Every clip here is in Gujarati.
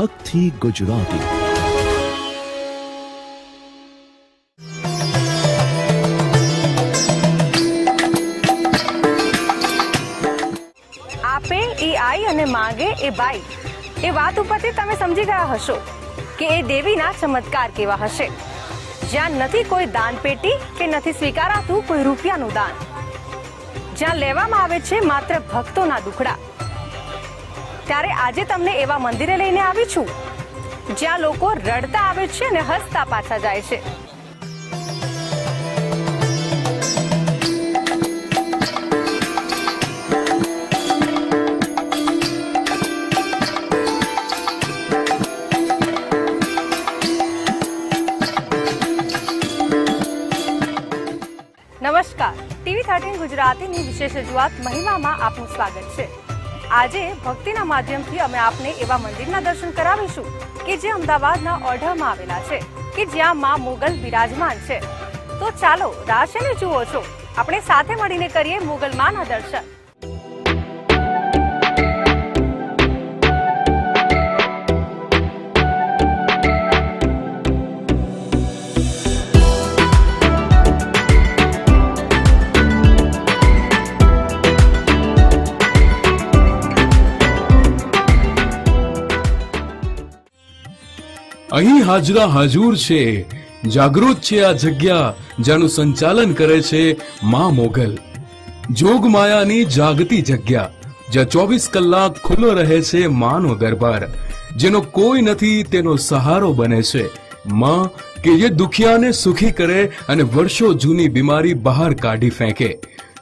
હકથી ગુજરાતી. આપે એ આઈ અને માંગે એ બાઈ. એ વાત ઉપરથી તમે સમજી ગયા હશો કે એ દેવીના ચમત્કાર કેવા હશે. જ્યાં નથી કોઈ દાન પેટી કે નથી સ્વીકારાતું કોઈ રૂપિયાનું દાન. જ્યાં લેવામાં આવે છે માત્ર ભક્તોના દુખડા. ત્યારે આજે તમને એવા મંદિરે લઈને આવી છું, જ્યાં લોકો રડતા આવે છે અને હસતા પાછા જાય છે. નમસ્કાર. ટીવી થર્ટીન ગુજરાતીની વિશેષ રજૂઆત મહિમામાં આપનું સ્વાગત છે. આજે ભક્તિના માધ્યમથી અમે આપને એવા મંદિરના દર્શન કરાવીશું કે જે અમદાવાદના ઓઢામાં આવેલા છે, કે જ્યાં માં મુગલ બિરાજમાન છે. તો ચાલો રાશિને જુઓ છો? આપણે સાથે મળીને કરીએ મુગલ માના દર્શન. અહીં હાજરા હાજુર છે. જાગૃત છે આ જગ્યા જેનું સંચાલન કરે છે મા મોગલ. જોગ માયાની જાગતી જગ્યા, જ્યાં ચોવીસ કલાક ખુલ્લો રહે છે માનો દરબાર, જેનો કોઈ નથી તેનો સહારો બને છે. માં કે જે દુખિયાને સુખી કરે અને વર્ષો જૂની બીમારી બહાર કાઢી ફેંકે.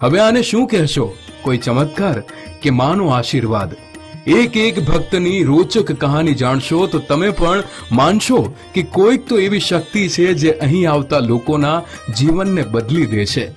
હવે આને શું કહેશો? કોઈ ચમત્કાર કે માનો આશીર્વાદ? એક એક ભક્તની રોચક કહાની જાણશો, તો તમે પણ માનશો કે કોઈક તો એવી શક્તિ છે જે અહીં આવતા લોકોના જીવનને બદલી દે છે.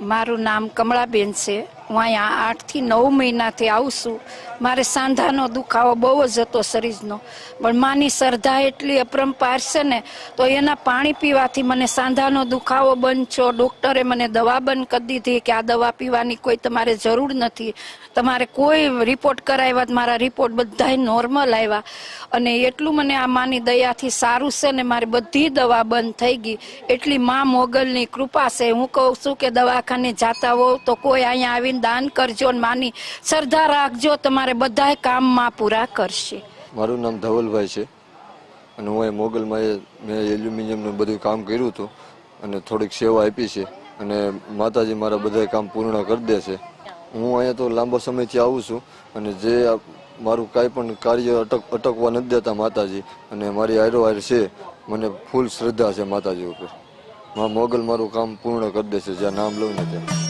મારું નામ કમળાબેન છે. હું અહીંયા આઠથી નવ મહિનાથી આવું છું. મારે સાંધાનો દુખાવો બહુ જ હતો શરીરનો. પણ માની શ્રદ્ધા એટલી અપરંપાર છે ને, તો એના પાણી પીવાથી મને સાંધાનો દુખાવો બંધ છો. ડૉક્ટરે મને દવા બંધ કરી દીધી કે આ દવા પીવાની કોઈ તમારે જરૂર નથી. તમારે કોઈ રિપોર્ટ કરાવ્યા મારા રિપોર્ટ બધાય નોર્મલ આવ્યા. અને એટલું મને આ માની દયાથી સારું છે ને મારી બધી દવા બંધ થઈ ગઈ. એટલી મા મોગલની કૃપા છે. હું કહું છું કે દવાખાને જાતા હોવ તો કોઈ અહીંયા આવીને દાન કરજો ને માની શ્રદ્ધા રાખજો, તમારે બધાય કામમાં પૂરા કરશે. મારું નામ ધવલભાઈ છે. અને હું એ મોગલમાં મેં એલ્યુમિનિયમનું બધું કામ કર્યું હતું. અને થોડીક સેવા આપી છે. અને માતાજી મારા બધા કામ પૂર્ણ કરી દે છે. હું અહીંયા તો લાંબો સમયથી આવું છું અને જે મારું કાંઈ પણ કાર્ય અટક, અટકવા નથી દેતા માતાજી અને મારી આયરો આયર છે, મને ફૂલ શ્રદ્ધા છે માતાજી ઉપર. મા મોગલ મારું કામ પૂર્ણ કરી દેશે, જ્યાં નામ લઉં ને ત્યાં.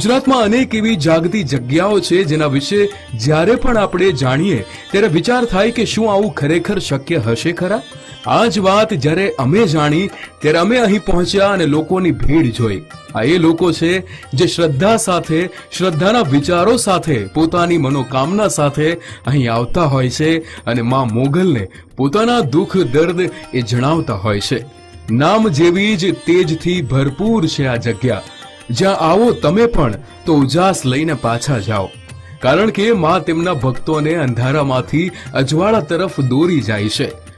ગુજરાતમાં અનેક એવી જાગતી જગ્યાઓ છે જેના વિશે જ્યારે પણ આપણે જાણીએ, ત્યારે વિચાર થાય કે શું આવું ખરેખર શક્ય હશે ખરા? આ જ વાત જ્યારે અમે જાણી, ત્યારે અમે અહીં પહોંચ્યા અને લોકોની ભીડ જોઈ. આ એ લોકો છે જે શ્રદ્ધા સાથે, શ્રદ્ધાના વિચારો સાથે, પોતાની મનોકામના સાથે અહીં આવતા હોય છે અને માં મોગલને પોતાના દુઃખ, દર્દ એ જણાવતા હોય છે. નામ જેવી જ તેજથી ભરપૂર છે આ જગ્યા. જ્યાં આવો તમે પણ, તો ઉજાસ લઈને પાછા જાઓ. કારણ કે માં તેમના ભક્તોને અંધારામાંથી અજવાળા તરફ દોરી જાય છે.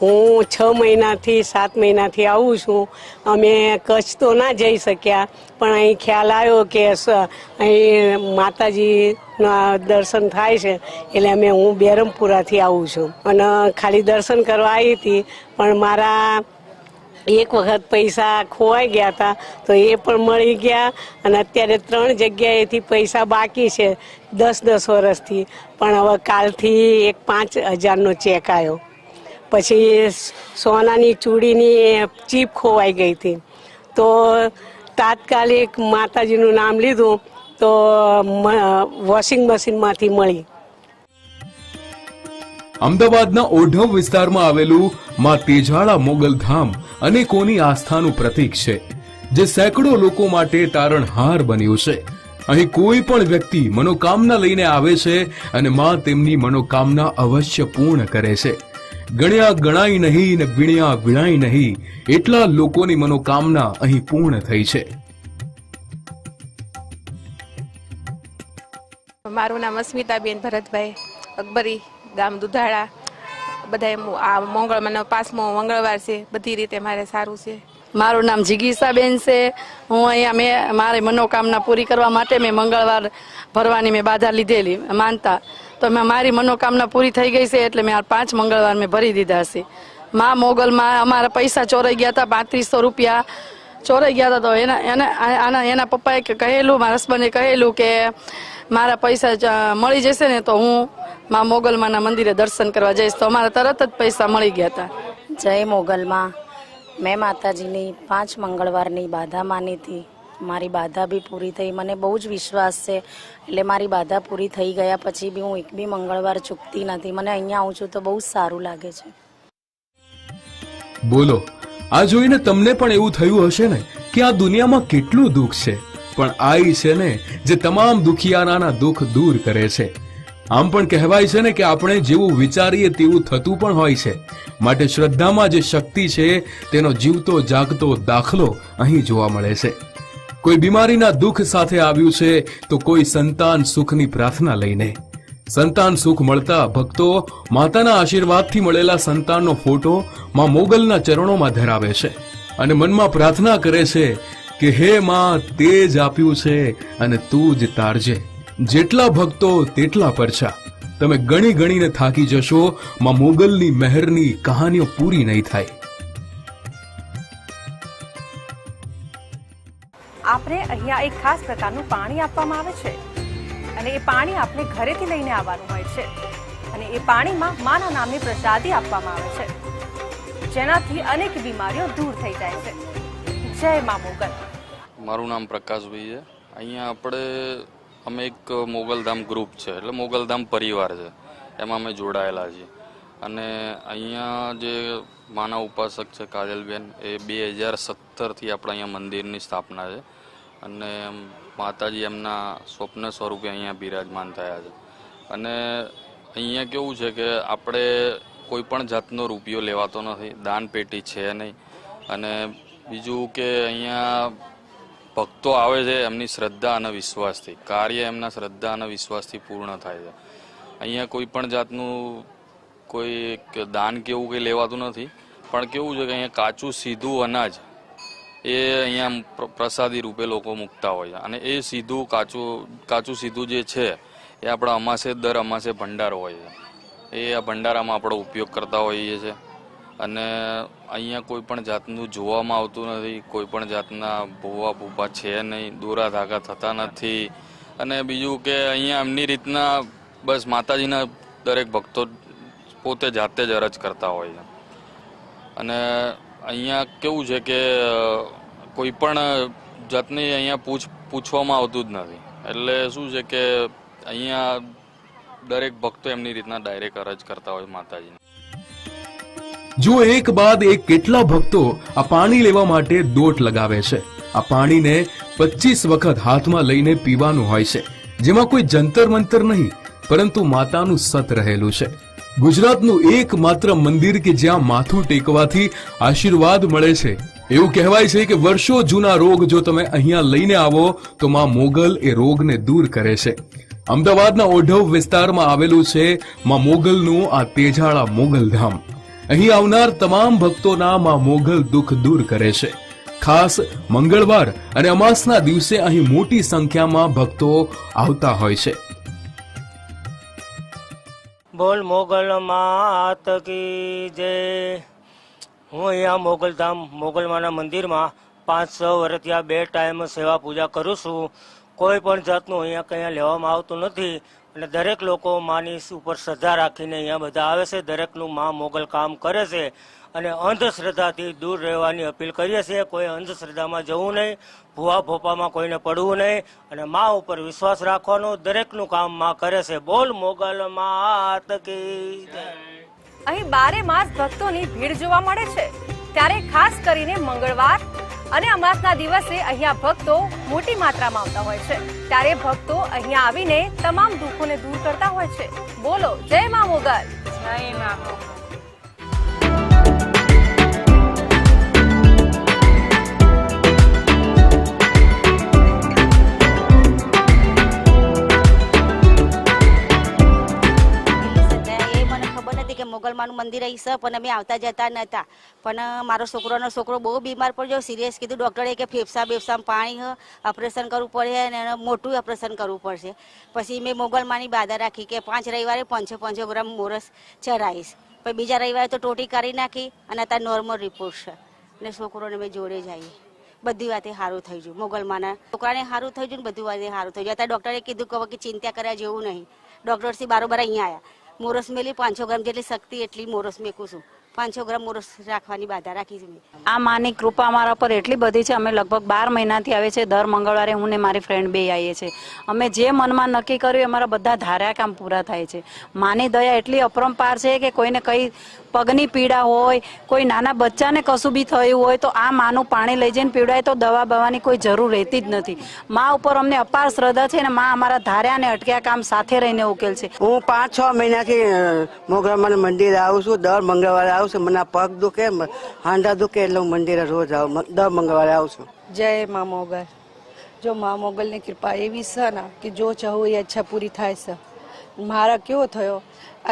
હું છ મહિનાથી, સાત મહિનાથી આવું છું. અમે કચ્છ તો ના જઈ શક્યા, પણ અહીં ખ્યાલ આવ્યો કે અહીં માતાજીના દર્શન થાય છે, એટલે અમે હું બેરમપુરાથી આવું છું. અને ખાલી દર્શન કરવા આવી હતી, પણ મારા એક વખત પૈસા ખોવાઈ ગયા હતા, તો એ પણ મળી ગયા, અને અત્યારે ત્રણ જગ્યાએથી પૈસા બાકી છે, દસ દસ વર્ષથી. પણ હવે કાલથી એક પાંચ હજારનો ચેક આવ્યો. પછી સોનાની ચૂડીની ચીપ ખોવાઈ ગઈ હતી. તો તાત્કાલિક માતાજીનું નામ લીધું તો વોશિંગ મશીનમાંથી મળી. અમદાવાદના ઓઢવ વિસ્તારમાં આવેલું માં તેજાળા મોગલ ધામ અનેકોની આસ્થાનું પ્રતીક છે, જે સેંકડો લોકો માટે તારણહાર બન્યું છે. અહીં કોઈ પણ વ્યક્તિ મનોકામના લઈને આવે છે અને માં તેમની મનોકામના અવશ્ય પૂર્ણ કરે છે. ગણ્યા ગણાય નહીં ને વિણ્યા વિણાય નહીં એટલા લોકોની મનોકામના અહીં પૂર્ણ થઈ છે. મારું નામ અસ્મિતાબેન ભરતભાઈ અકબરી ગામ દુધાળા. બધા આ મંગળ પાંચમો મંગળવાર છે બધી રીતે મારે સારું છે. મારું નામ જિગીસાબેન છે. હું અહીંયા મેં મારી મનોકામના પૂરી કરવા માટે મેં મંગળવાર ભરવાની મેં બાધા લીધેલી માનતા. તો મેં મારી મનોકામના પૂરી થઈ ગઈ છે એટલે મેં આ પાંચ મંગળવાર મેં ભરી દીધા છે. માં મોગલમાં અમારા પૈસા ચોરાઈ ગયા હતા, પાંત્રીસો રૂપિયા ચોરાઈ ગયા હતા. તો એના એના આના એના પપ્પાએ કહેલું, મારા હસબન્ડે કહેલું કે મારા પૈસા મળી જશે ને તો હું માં મોગલમાના મંદિરે દર્શન કરવા જઈશ. તો અમારા તરત જ પૈસા મળી ગયા હતા. જય મોગલમાં. મેં માતાજીની પાંચ મંગળવારની બાધા માની હતી. મારી બાધા બી પૂરી થઈ. મને બહુ જ વિશ્વાસ છે. એટલે મારી બાધા પૂરી થઈ ગયા પછી બી હું એક બી મંગળવાર ચૂકતી નથી. મને અહીંયા આવું છું તો બહુ સારું લાગે છે. બોલો, આ જોઈને તમને પણ એવું થયું હશે ને કે આ દુનિયામાં કેટલું દુઃખ છે? પણ આઈ છે ને જે તમામ દુખિયારાના દુઃખ દૂર કરે છે. આમ પણ કહેવાય છે ને કે આપણે જેવું વિચારીએ તેવું થતું પણ હોય છે. માટે શ્રદ્ધામાં જે શક્તિ છે, તેનો જીવતો, જાગતો દાખલો અહીં જોવા મળે છે. કોઈ બીમારીના દુઃખ સાથે આવ્યું છે, તો કોઈ સંતાન સુખની પ્રાર્થના લઈને. સંતાન સુખ મળતા ભક્તો માતાના આશીર્વાદથી મળેલા સંતાનનો ફોટો માં મોગલના ચરણોમાં ધરાવે છે અને મનમાં પ્રાર્થના કરે છે કે હે માં તે જ આપ્યું છે અને તું જ તારજે. જેટલા ભક્તો તેટલા પરછા. તમે ગણી ગણીને થાકી જશો, માં મોગલની મહેરની કહાનીઓ પૂરી નહીં થાય. આપણે અહીંયા એક ખાસ પ્રકારનું પાણી આપવામાં આવે છે. અને એ પાણી આપણે ઘરેથી લઈને આવવાનું હોય છે. અને એ પાણીમાં માના નામની પ્રસાદી આપવામાં આવે છે. જેનાથી અનેક બીમારીઓ દૂર થઈ જાય છે. જય મા મોગલ. મારું નામ પ્રકાશભાઈ છે. અહીંયા આપણે, અમે એક મોગલધામ ગ્રુપ છે. એટલે મોગલધામ પરિવાર છે. એમાં અમે જોડાયેલા છીએ. અને અહીંયા જે માના ઉપાસક છે કાજલબેન, એ બે હજાર સત્તરથી આપણે અહીંયા મંદિરની સ્થાપના છે. અને માતાજી એમના સ્વપ્ન સ્વરૂપે અહીંયા બિરાજમાન થયા છે. અને અહીંયા કેવું છે કે આપણે કોઈ પણ જાતનો રૂપિયો લેવાતો નથી દાન પેટી છે નહીં. અને બીજું કે અહીંયા ભક્તો આવે છે એમની શ્રદ્ધા અને વિશ્વાસથી, કાર્ય એમના શ્રદ્ધા અને વિશ્વાસથી પૂર્ણ થાય છે. અહીંયા કોઈ પણ જાતનું કોઈ દાન કે એવું કંઈ લેવાતું નથી. પણ કેવું છે કે અહીંયા કાચું સીધું અનાજ એ અહીંયા પ્ર- પ્રસાદી રૂપે લોકો મૂકતા હોય. અને એ સીધું કાચું કાચું સીધું જે છે, એ આપણા અમાસે દર અમાસે ભંડાર હોય છે. એ આ ભંડારામાં આપણો ઉપયોગ કરતા હોઈએ છીએ. અને અહીંયા કોઈ પણ જાતનું જોવામાં આવતું નથી, કોઈ પણ જાતના ભૂવા ભૂભા છે નહીં, દોરા ધાગા થતા નથી. અને બીજું કે અહીંયા એમની રીતના બસ માતાજીના દરેક ભક્તો પોતે જાતે જ અરજ કરતા હોય છે. અને અહીંયા કેવું છે કે કોઈ પણ જાતની અહીંયા પૂછ, પૂછવામાં આવતું જ નથી. એટલે શું છે કે અહીંયા દરેક ભક્તો એમની રીતના ડાયરેક્ટ અરજ કરતા હોય માતાજીને. જો એક બાદ એક કેટલા ભક્તો આ પાણી લેવા માટે દોટ લગાવે છે? આ પાણીને 25 વખત હાથમાં લઈને પીવાનું હોય છે. જેમાં કોઈ જંતર મંતર નહીં, પરંતુ માતાનું સત રહેલું છે. ગુજરાતનું એકમાત્ર મંદિર કે જ્યાં માથું ટેકવાથી આશીર્વાદ મળે છે એવું કહેવાય છે કે વર્ષો જૂના રોગ જો તમે અહીંયા લઈને આવો, તો માં મોગલ એ રોગને દૂર કરે છે. અમદાવાદના ઓઢવ વિસ્તારમાં આવેલું છે માં મોગલનું આ તેજાળા મોગલ ધામ. અહીં આવનાર તમામ ભક્તોના માં મોગલ દુઃખ દૂર કરે છે. ખાસ મંગળવાર અને અમાસના દિવસે અહીં મોટી સંખ્યામાં ભક્તો આવતા હોય છે. બોલ મોગલ માત કી જય. હું અહીંયા મોગલધામ, મોગલમાના મંદિરમાં પાંચ છ વર્ષથી બે ટાઈમ સેવા પૂજા કરું છું. કોઈ પણ જાતનું અહીંયા કંઈ લેવામાં આવતું નથી અને દરેક લોકો માની ઉપર શ્રદ્ધા રાખીને અહીંયા બધા આવે છે. દરેકનું મા મોગલ કામ કરે છે અને અંધશ્રદ્ધાથી દૂર રહેવાની અપીલ કરીએ છીએ. કોઈ અંધશ્રદ્ધામાં જવું નહીં, ભૂવા ભોપામાં કોઈને પડવું નહીં અને મા ઉપર વિશ્વાસ રાખવાનો દરેકનું કામમાં કરે છે. બોલ મોગલ માત કી અહીં બારે માસ ભક્તોની ભીડ જોવા મળે છે. ત્યારે ખાસ કરીને મંગળવાર અને અમાસના દિવસે અહીંયા ભક્તો મોટી માત્રામાં આવતા હોય છે. ત્યારે ભક્તો અહીંયા આવીને તમામ દુઃખોને દૂર કરતા હોય છે. બોલો, જય મા મોગલ. જય મા મોગલ. નથી મંદિર અહીં છે પણ અમે આવતા જતા નહોતા પણ મારો છોકરોનો છોકરો બહુ બીમાર પડ્યો, સિરિયસ કીધું ડૉક્ટરે કે ફેફસા બેફસામાં પાણી ઓપરેશન કરવું પડે અને એનું મોટું ઓપરેશન કરવું પડશે. પછી મેં મોગલમાની બાધા રાખી કે પાંચ રવિવારે પાંચસો પાંચસો ગ્રામ મોરસ ચરાવીશ પછી બીજા રવિવારે તો ટોટી કાઢી નાખી અને અત્યારે નોર્મલ રિપોર્ટ છે. અને છોકરોને મેં જોડે જઈએ બધી વાતે સારું થઈ ગયું. મોગલમાના છોકરાને સારું થઈ ગયું ને બધી વાતે સારું થઈ ગયું. અત્યારે ડૉક્ટરે કીધું કે ચિંતા કર્યા જેવું નહીં. ડૉક્ટરથી બારોબાર અહીંયા આવ્યા મોરસ મેલી, પાંચસો ગ્રામ જેટલી શક્તિ એટલી મોરસ મેકું છું. પાંચસો ગ્રામ મોરસ રાખવાની બાધા રાખી છે આ માની કૃપા અમારા પર એટલી બધી છે, અમે લગભગ બાર મહિનાથી આવે છે, દર મંગળવારે હું ને મારી ફ્રેન્ડ બે આવીએ છીએ. અમે જે મનમાં નક્કી કર્યું અમારા બધા ધાર્યા કામ પૂરા થાય છે. માની દયા એટલી અપરંપાર છે કે કોઈને કઈ પગની પીડા હોય કોઈ નાના બચ્ચાને કશું બી થયું હોય તો આ માનું પાણી લઈ જઈને પીવડાય તો દવા બવાની કોઈ જરૂર રહેતી જ નથી. મા ઉપર અમને અપાર શ્રદ્ધા છે ને મા અમારા ધાર્યા અને અટક્યા કામ સાથે રહીને ઉકેલ છે. હું પાંચ છ મહિનાથી મોગરામાના મંદિર આવું છું દર મંગળવારે આવું છું મને પગ દુખે હાંડા દુખે એટલે હું મંદિરે રોજ આવું દર મંગળવારે આવું છું. જય મા મોગલ. જો મા મોગલની કૃપા એવી છે ને કે જો ચાહું એ ઈચ્છા પૂરી થાય છે. મારા કેવો થયો?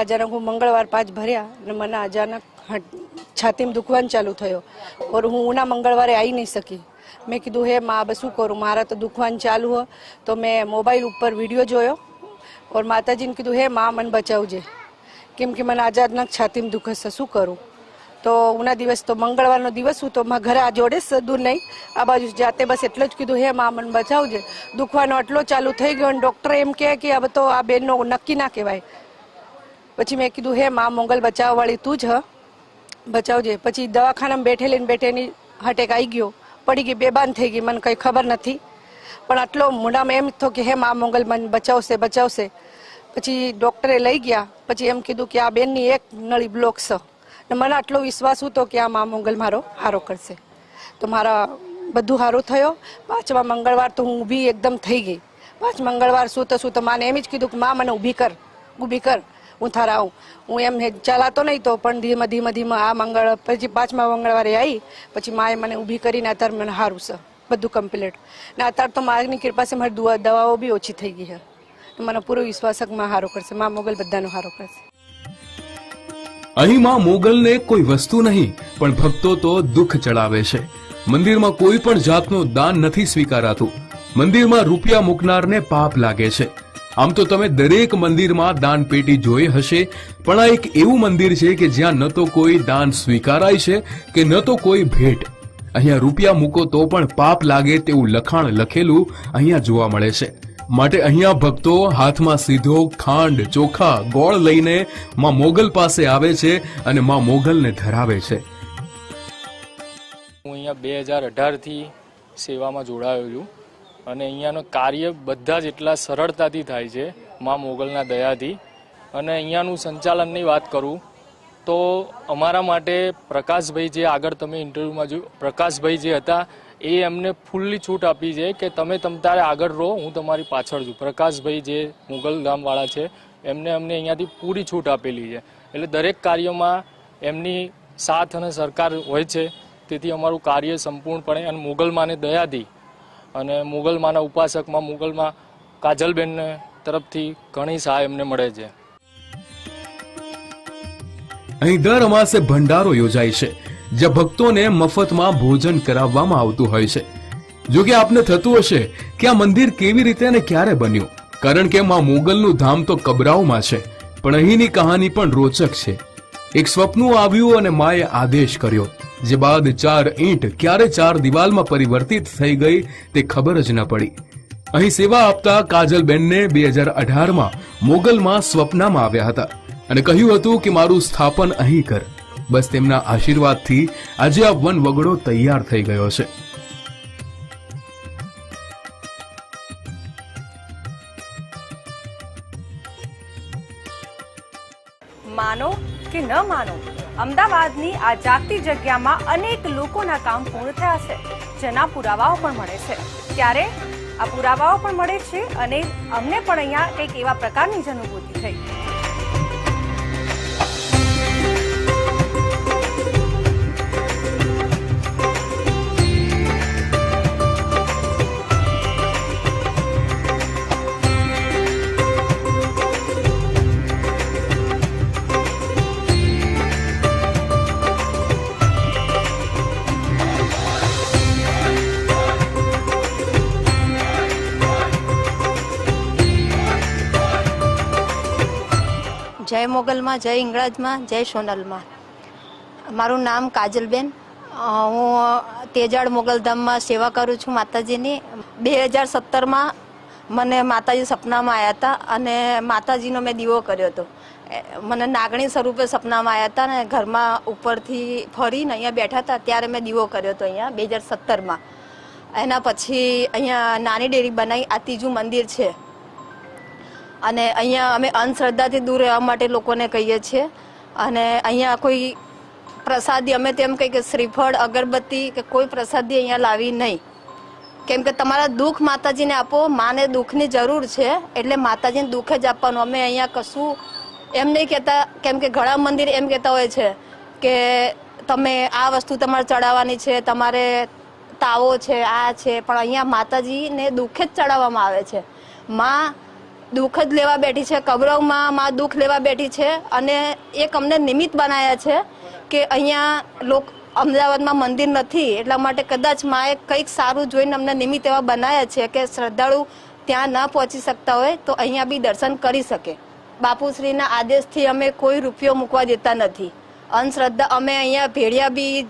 અચાનક હું મંગળવાર પાંચ ભર્યા અને મને અચાનક છાતીમાં દુખવાનું ચાલુ થયો. ઓર હું ઉના મંગળવારે આવી નહીં શકી. મેં કીધું, હે મા બસ શું કરું? મારા તો દુખવાનું ચાલુ હો. તો મેં મોબાઈલ ઉપર વીડિયો જોયો. ઓર માતાજીને કીધું, હે મા, મને બચાવજે. કેમ કે મને અચાનક છાતીમાં દુખે શું કરું? તો ઉના દિવસ તો મંગળવારનો દિવસ હું તો ઘરે આ જોડે દૂર નહીં. આ બાજુ જાતે બસ એટલું જ કીધું, હે મા, મને બચાવજે. દુખવાનો આટલો ચાલુ થઈ ગયો અને ડૉક્ટર એમ કહે કે હવે તો આ બેનનો નક્કી ના કહેવાય. પછી મેં કીધું, હે મા મંગલ બચાવવાળી તું જ હ. બચાવજે. પછી દવાખાનામાં બેઠેલી બેઠેની હટેક આવી ગયો. પડી ગઈ, બેબાન થઈ ગઈ, મને કંઈ ખબર નથી. પણ આટલો મોઢામાં એમ થયો કે, હે મા મંગલ મને બચાવશે બચાવશે. પછી ડૉક્ટરે લઈ ગયા. પછી એમ કીધું કે, આ બેનની એક નળી બ્લોક છે ને મને આટલો વિશ્વાસ હતો કે, આ મા મંગલ મારો હારો કરશે. તો મારા બધું સારું થયો. પાંચમા મંગળવાર તો હું ઊભી એકદમ થઈ ગઈ. પાંચ મંગળવાર શું તો શું તો માને એમ જ કીધું કે, મા, મને ઊભી કર ઊભી કર. હું થારા હું એમ ચલાતો નહીં તો પણ ધીમે ધીમે ધીમે આ મંગળ, પછી પાંચમા મંગળવારે આવી પછી માએ મને ઊભી કરીને અત્યારે મને સારું છે, બધું કમ્પ્લીટ ને અત્યારે તો માની કૃપા છે મારી દવાઓ બી ઓછી થઈ ગઈ છે. મને પૂરો વિશ્વાસમાં સારો કરશે, મા મોગલ બધાનો સારો કરશે. અહીં માં મોગલને કોઈ વસ્તુ નહીં, પણ ભક્તો તો દુઃખ ચડાવે છે. મંદિરમાં કોઈ પણ જાતનું દાન નથી સ્વીકારાતું. મંદિરમાં રૂપિયા મૂકનારને પાપ લાગે છે. આમ તો તમે દરેક મંદિરમાં દાન પેટી જોઈ હશે. પણ આ એક એવું મંદિર છે કે જ્યાં ન તો કોઈ દાન સ્વીકારાય છે કે ન તો કોઈ ભેટ. અહીંયા રૂપિયા મૂકો તો પણ પાપ લાગે તેવું લખાણ લખેલું અહીંયા જોવા મળે છે. માટે અહીંયા ભક્તો હાથમાં સીધો ખાંડ, ચોખા, ગોળ લઈને માં મોગલ પાસે આવે છે અને માં મોગલને ધરાવે છે. હું અહીંયા બે હજાર અઢારથી સેવામાં જોડાયો છું અને અહીંયાનું કાર્ય બધા જ એટલા સરળતાથી થાય છે, મા મોગલના દયાથી. અને અહીંયાનું સંચાલનની વાત કરું, તો અમારા માટે પ્રકાશભાઈ જે આગળ તમે ઇન્ટરવ્યૂમાં જોયું, પ્રકાશભાઈ જે હતા, એ એમને ફૂલ્લી છૂટ આપી છે કે તમે તમ તારે આગળ રહો, હું તમારી પાછળ છું. પ્રકાશભાઈ જે મુગલ ગામવાળા છે, એમને અમને અહીંયાથી પૂરી છૂટ આપેલી છે. એટલે દરેક કાર્યોમાં એમની સાથ અને સરકાર હોય છે, તેથી અમારું કાર્ય સંપૂર્ણપણે અને મુગલમાને દયાથી અને મુગલમાના ઉપાસકમાં મુગલમાં કાજલબેનને તરફથી ઘણી સહાય એમને મળે છે. અહીં દર અમાસે ભંડારો યોજાય છે જે ભક્તોને મફતમાં ભોજન કરાવવામાં આવતું હોય છે. જો કે આપને થતું હશે કે આ મંદિર કેવી રીતે અને ક્યારે બન્યું? કારણ કે માં મોગલનું ધામ તો કબરાઓમાં છે, પણ અહીંની કહાની પણ રોચક છે. એક સ્વપ્નું આવ્યું અને માએ આદેશ કર્યો. જે બાદ ચાર ઈંટ ક્યારે ચાર દિવાલમાં પરિવર્તિત થઈ ગઈ તે ખબર જ ન પડી. અહીં સેવા આપતા કાજલબેનને બે હજાર અઢારમાં મોગલમાં સ્વપ્નમાં આવ્યા હતા અને કહ્યું હતું કે મારું સ્થાપન અહીં કર. બસ તેમના આશીર્વાદથી આજે આ વન વગડો તૈયાર થઈ ગયો છે. અમદાવાદની આ જાગતી જગ્યામાં અનેક લોકોના કામ પૂર્ણ થયા છે. જેના પુરાવાઓ પણ મળે છે. ત્યારે આ પુરાવાઓ પણ મળે છે અને અમને પણ અહીંયા કંઈક એવા પ્રકારની જ અનુભૂતિ થઈ. જય મોગલમાં, જય ઇંગળાજમાં, જય સોનલમાં. મારું નામ કાજલબેન. હું તેજાડ મોગલધામમાં સેવા કરું છું માતાજીની. બે હજાર સત્તરમાં મને માતાજી સપનામાં આવ્યા હતા અને માતાજીનો મેં દીવો કર્યો હતો. મને નાગણી સ્વરૂપે સપનામાં આવ્યા હતા ને ઘરમાં ઉપરથી ફરીને અહીંયા બેઠા હતા ત્યારે મેં દીવો કર્યો હતો અહીંયા બે હજાર સત્તરમાં. એના પછી અહીંયા નાની ડેરી બનાવી આ ત્રીજું મંદિર છે. અને અહીંયા અમે અંધશ્રદ્ધાથી દૂર રહેવા માટે લોકોને કહીએ છીએ. અને અહીંયા કોઈ પ્રસાદી, અમે તેમ કહીએ કે શ્રીફળ, અગરબત્તી કે કોઈ પ્રસાદી અહીંયા લાવી નહીં. કેમ કે તમારા દુઃખ માતાજીને આપો, માને દુઃખની જરૂર છે, એટલે માતાજીને દુઃખ જ આપવાનું. અમે અહીંયા કશું એમ નહીં કહેતા, કેમ કે ઘણા મંદિર એમ કહેતા હોય છે કે તમે આ વસ્તુ તમારે ચડાવવાની છે, તમારે તાવો છે, આ છે, પણ અહીંયા માતાજીને દુઃખે જ ચડાવવામાં આવે છે. માં દુઃખ જ લેવા બેઠી છે. કબરવમાં માં દુઃખ લેવા બેઠી છે અને એક અમને નિમિત્ત બનાવ્યા છે કે અહીંયા લોક અમદાવાદમાં મંદિર નથી. એટલા માટે કદાચ માએ કંઈક સારું જોઈને અમને નિમિત્ત એવા બનાવ્યા છે કે શ્રદ્ધાળુ ત્યાં ન પહોંચી શકતા હોય તો અહીંયા બી દર્શન કરી શકે. બાપુશ્રીના આદેશથી અમે કોઈ રૂપિયો મૂકવા દેતા નથી. અંધશ્રદ્ધા અમે અહીંયા ભેડિયા બી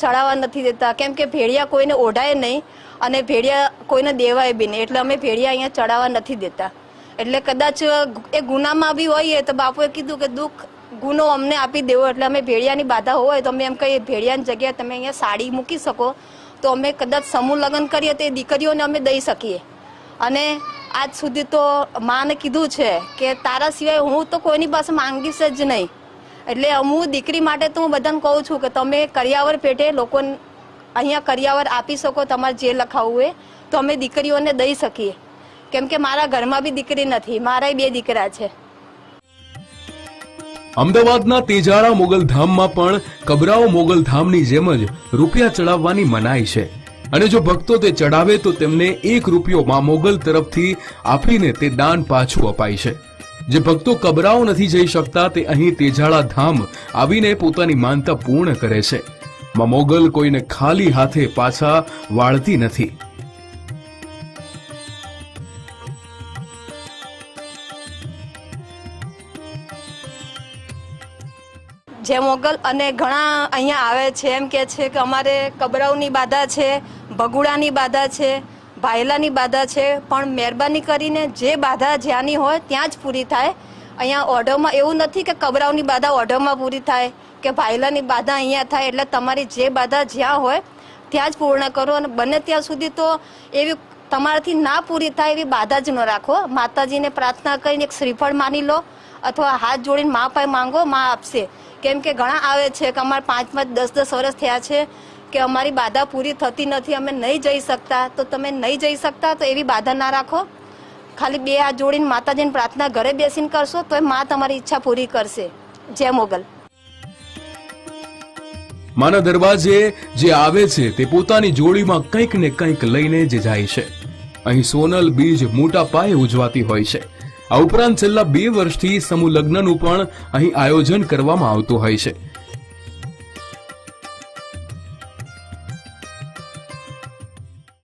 ચડાવવા નથી દેતા. કેમ કે ભેડિયા કોઈને ઓઢાય નહીં અને ભેડિયા કોઈને દેવાય બી નહીં. એટલે અમે ભેડિયા અહીંયા ચડાવવા નથી દેતા. એટલે કદાચ એ ગુનામાં બી હોઈએ તો બાપુએ કીધું કે દુઃખ, ગુનો અમને આપી દેવો, એટલે અમે ભેડિયાની બાધા હોય તો અમે એમ કહીએ ભેડિયાની જગ્યાએ તમે અહીંયા સાડી મૂકી શકો, તો અમે કદાચ સમૂહ લગ્ન કરીએ તો એ દીકરીઓને અમે દઈ શકીએ. અને આજ સુધી તો માને કીધું છે કે તારા સિવાય હું તો કોઈની પાસે માંગીશ જ નહીં. એટલે હું દીકરી માટે તો હું બધાને કહું છું કે તમે કરિયાવર પેટે લોકોને અહીંયા કરિયાવર આપી શકો, તમારે જે લખાવવું હોય, તો અમે દીકરીઓને દઈ શકીએ. કેમ કે મારા ઘરમાં બી દીકરી નથી મારા બે દીકરા છે. અમદાવાદના તેજાળા મોગલધામમાં પણ કબરાઓ મોગલધામની જેમ જ રૂપિયા ચડાવવાની મનાઈ છે. અને જો ભક્તો તે ચડાવે તો તેમને એક રૂપિયો માં મોગલ તરફથી આપીને તે દાન પાછું અપાય છે. જે ભક્તો કબરાઓ નથી જઈ શકતા તે અહીં તેજાળા ધામ આવીને પોતાની માનતા પૂર્ણ કરે છે. માં મોગલ કોઈને ખાલી હાથે પાછા વાળતી નથી. જે મોગલ અને ઘણા અહીંયા આવે છે, એમ કે છે કે અમારે કબરાઉની બાધા છે, ભગુડાની બાધા છે, ભાયલાની બાધા છે, પણ મહેરબાની કરીને જે બાધા જ્યાંની હોય ત્યાં જ પૂરી થાય. અહીંયા ઓઢવમાં એવું નથી કે કબરાઉની બાધા ઓઢવમાં પૂરી થાય, કે ભાયલાની બાધા અહીંયા થાય, એટલે તમારી જે બાધા જ્યાં હોય ત્યાં જ પૂર્ણ કરો અને બને ત્યાં સુધી તો એવી તમારાથી ના પૂરી થાય એવી બાધા જ ન રાખો. માતાજીને પ્રાર્થના કરીને એક શ્રીફળ માની લો, અથવા હાથ જોડીને મા પાસે માંગો, મા આપશે. કેમ કે ઘણા આવે છે કે અમારે પાંચ પાંચ દસ દસ વર્ષ થયા છે કે અમારી બાધા પૂરી થતી નથી, અમે નહીં જઈ શકતા. તો તમે નહીં જઈ શકતા તો એવી બાધા ના રાખો. ખાલી બે હાથ જોડીને માતાજીની પ્રાર્થના ઘરે બેસીને કરશો તો મા તમારી ઈચ્છા પૂરી કરશે. જય મોગલ. માના દરવાજે જે આવે છે તે પોતાની જોડીમાં કંઈક ને કંઈક લઈને જ જાય છે. અહીં સોનલ બીજ મોટા પાયે ઉજવાતી હોય છે. આ ઉપરાંત છેલ્લા બે વર્ષથી સમૂહ લગ્નનું પણ અહીં આયોજન કરવામાં આવતું હોય છે.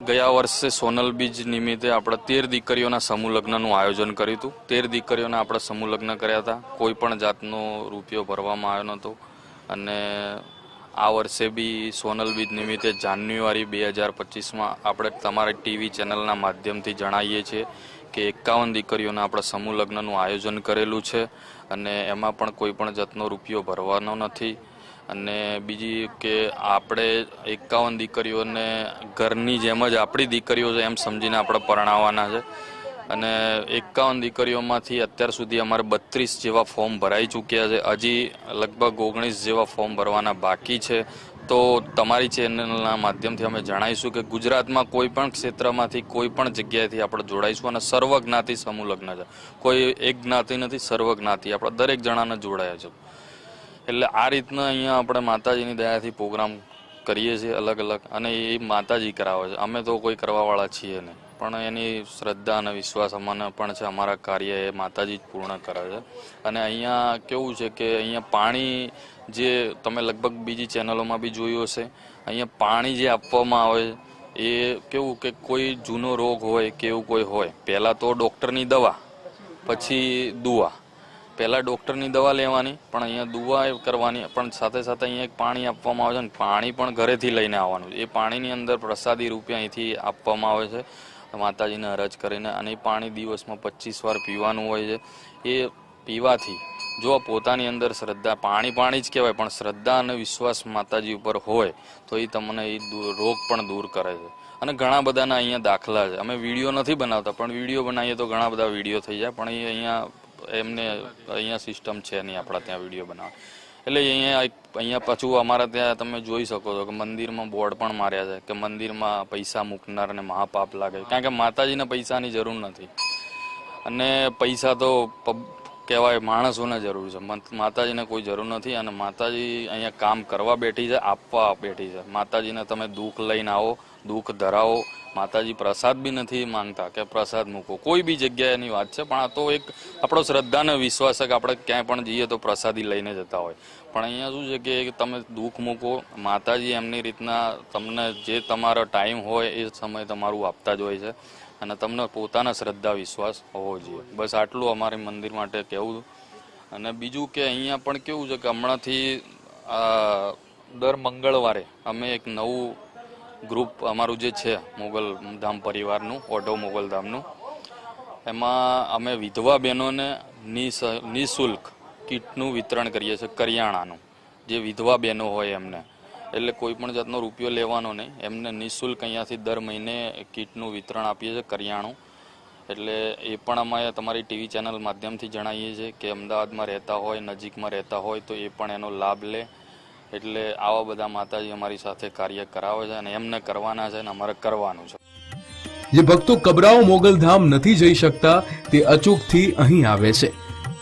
ગયા વર્ષે સોનલ બીજ નિમિત્તે આપણે તેર દીકરીઓના સમૂહ લગ્નનું આયોજન કર્યું હતું. તેર દીકરીઓના આપણે સમૂહ લગ્ન કર્યા હતા. કોઈ પણ જાતનો રૂપિયો ભરવામાં આવ્યો નહોતો. અને આ વર્ષે બી સોનલ બીજ નિમિત્તે જાન્યુઆરી બે હજાર પચીસમાં આપણે તમારી ટીવી ચેનલના માધ્યમથી જણાવીએ છીએ કે એકાવન દીકરીઓના આપણે સમૂહ લગ્નનું આયોજન કરેલું છે અને એમાં પણ કોઈ પણ જાતનો રૂપિયો ભરવાનો નથી. અને બીજી કે આપણે એકાવન દીકરીઓને ઘરની જેમ જ આપણી દીકરીઓ છે એમ સમજીને આપણે પરણાવવાના છે. અને એકાવન દીકરીઓમાંથી અત્યાર સુધી અમારે બત્રીસ જેવા ફોર્મ ભરાઈ ચૂક્યા છે. હજી લગભગ ઓગણીસ જેવા ફોર્મ ભરવાના બાકી છે. તો તમારી ચેનલના માધ્યમથી અમે જણાવીશું કે ગુજરાતમાં કોઈ પણ ક્ષેત્રમાંથી, કોઈ પણ જગ્યાએથી આપણે જોડાઈશું અને સર્વ જ્ઞાતિ સમૂહ લગ્ન છે. કોઈ એક જ્ઞાતિ નથી સર્વ જ્ઞાતિ આપણે દરેક જણાને જોડાયા છે. એટલે આ રીતના અહીંયા આપણે માતાજીની દયાથી પ્રોગ્રામ કરીએ છીએ અલગ અલગ અને એ માતાજી કરાવે છે. અમે તો કોઈ કરવાવાળા છીએ નહીં. પણ એની શ્રદ્ધા અને વિશ્વાસ અમને પણ છે. અમારા કાર્ય એ માતાજી જ પૂર્ણ કરે છે. અને અહીંયા કેવું છે કે અહીંયા પાણી જે તમે લગભગ બીજી ચેનલોમાં બી જોયું હશે, અહીંયા પાણી જે આપવામાં આવે, એ કેવું કે કોઈ જૂનો રોગ હોય કે એવું કોઈ હોય. પહેલાં તો ડૉક્ટરની દવા, પછી દુઆ પહેલાં ડૉક્ટરની દવા લેવાની, પણ અહીંયા દુવા કરવાની, પણ સાથે સાથે અહીંયા એક પાણી આપવામાં આવે છે ને પાણી પણ ઘરેથી લઈને આવવાનું. એ પાણીની અંદર પ્રસાદી રૂપે અહીંથી આપવામાં આવે છે. માતાજીને અરજ કરીને અને એ પાણી દિવસમાં પચીસ વાર પીવાનું હોય છે. એ પીવાથી જો પોતાની અંદર શ્રદ્ધા, પાણી પાણી જ કહેવાય, પણ શ્રદ્ધા અને વિશ્વાસ માતાજી ઉપર હોય, તો એ તમને એ રોગ પણ દૂર કરે છે. અને ઘણા બધાના અહીંયા દાખલા છે. અમે વીડિયો નથી બનાવતા, પણ વીડિયો બનાવીએ તો ઘણા બધા વીડિયો થઈ જાય, પણ એ અહીંયા એમને અહીંયા સિસ્ટમ છે નહીં આપણા ત્યાં વીડિયો બનાવવા. એટલે અહીંયા અહીંયા પાછું અમારા ત્યાં તમે જોઈ શકો છો કે મંદિરમાં બોર્ડ પણ માર્યા છે, કે મંદિરમાં પૈસા મૂકનારને મહાપાપ લાગે કારણ કે માતાજીને પૈસાની જરૂર નથી. અને પૈસા તો કહેવાય માણસોને જરૂર છે. માતાજીને કોઈ જરૂર નથી અને માતાજી અહીંયા કામ કરવા બેઠી છે, આપવા બેઠી છે. માતાજીને તમે દુઃખ લઈને આવો, દુઃખ ધરાવો. માતાજી પ્રસાદ બી નથી માંગતા કે પ્રસાદ મૂકો. કોઈ બી જગ્યાએની વાત છે, પણ આ તો એક આપણો શ્રદ્ધાને વિશ્વાસ કે આપણે ક્યાંય પણ જઈએ તો પ્રસાદી લઈને જતા હોય. પણ અહીંયા શું છે કે તમે દુઃખ મૂકો, માતાજી એમની રીતના તમને જે તમારો ટાઈમ હોય એ સમય તમારું આપતા જ હોય છે. અને તમને પોતાના શ્રદ્ધા વિશ્વાસ હોવો જોઈએ. બસ આટલું અમારે મંદિર માટે કહેવું. અને બીજું કે અહીંયા પણ કેવું છે કે હમણાંથી દર મંગળવારે અમે એક નવું ગ્રુપ અમારું જે છે, મોગલ ધામ પરિવારનું, ઓઢો મોગલ ધામનું, એમાં અમે વિધવા બહેનોને નિઃશુલ્ક કીટનું વિતરણ કરીએ છીએ, કરિયાણાનું. જે વિધવા બહેનો હોય એમને. એટલે કોઈ પણ જાતનો રૂપિયો લેવાનો નહીં. એમને નિઃશુલ્ક અહીંયાથી દર મહિને કીટનું વિતરણ આપીએ છીએ કરિયાણું. એટલે એ પણ અમે તમારી ટીવી ચેનલ માધ્યમથી જણાવીએ છીએ કે અમદાવાદમાં રહેતા હોય, નજીકમાં રહેતા હોય તો એ પણ એનો લાભ લે. એટલે આવા બધા માતાજી અમારી સાથે કાર્ય કરાવે છે અને એમને કરવાના છે અને અમારે કરવાનું છે. જે ભક્તો કબરાઓ મોગલધામ નથી જઈ શકતા, તે અચૂકથી અહીં આવે છે.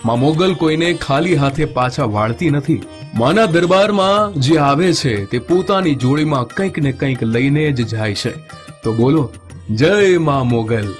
માં મોગલ કોઈને ખાલી હાથે પાછા વાળતી નથી. માના દરબારમાં જે આવે છે તે પોતાની જોડીમાં કંઈક ને કંઈક લઈને જ જાય છે. તો બોલો, જય મા મોગલ.